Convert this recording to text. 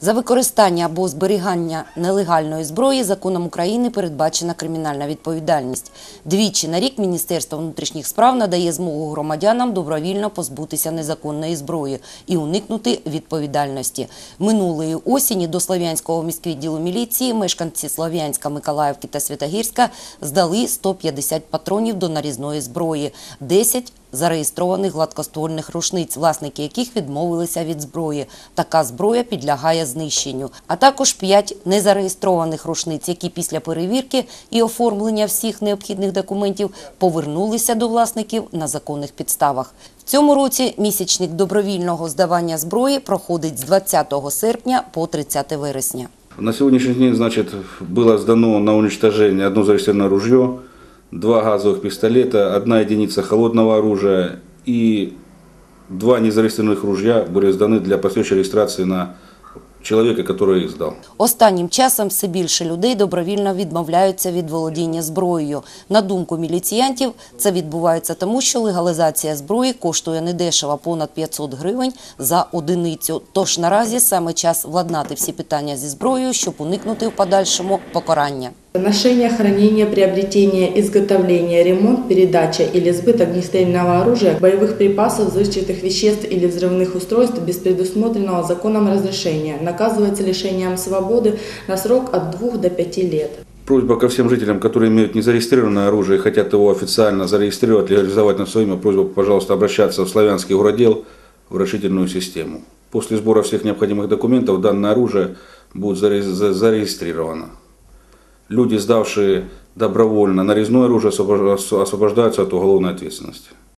За використання або зберігання нелегальної зброї законом України передбачена кримінальна відповідальність. Двічі на рік Міністерство внутрішніх справ надає змогу громадянам добровільно позбутися незаконної зброї і уникнути відповідальності. Минулої осені до Слов'янського міськвідділу міліції мешканці Слов'янська, Миколаївки та Святогірська здали 150 патронів до нарізної зброї, 10 зареєстрованих гладкоствольних рушниць, власники яких відмовилися від зброї. Така зброя підлягає знищенню. А також 5 незареєстрованих рушниць, які після перевірки і оформлення всіх необхідних документів повернулися до власників на законних підставах. В цьому році місячник добровільного здавання зброї проходить з 20 серпня по 30 вересня. На сегодняшний день, значит, было сдано на уничтожение одно зарегистрированное ружье, два газовых пистолета, одна единица холодного оружия и два незарегистрированных ружья были сданы для последующей регистрации на человека, который их сдал. Останнім часом все більше людей добровільно відмовляються від володіння зброєю. На думку міліціянтів, це відбувається тому, що легалізація зброї коштує недешево – понад 500 гривень за одиницю. Тож наразі саме час владнати всі питання зі зброєю, щоб уникнути в подальшому покарання. Ношение, хранение, приобретение, изготовление, ремонт, передача или сбыт огнестрельного оружия, боевых припасов, взрывчатых веществ или взрывных устройств без предусмотренного законом разрешения наказывается лишением свободы на срок от 2 до 5 лет. Просьба ко всем жителям, которые имеют незарегистрированное оружие и хотят его официально зарегистрировать, легализовать на свое имя, просьба, пожалуйста, обращаться в Славянский городел в расширительную систему. После сбора всех необходимых документов данное оружие будет заре- за- зарегистрировано. Люди, сдавшие добровольно нарезное оружие, освобождаются от уголовной ответственности.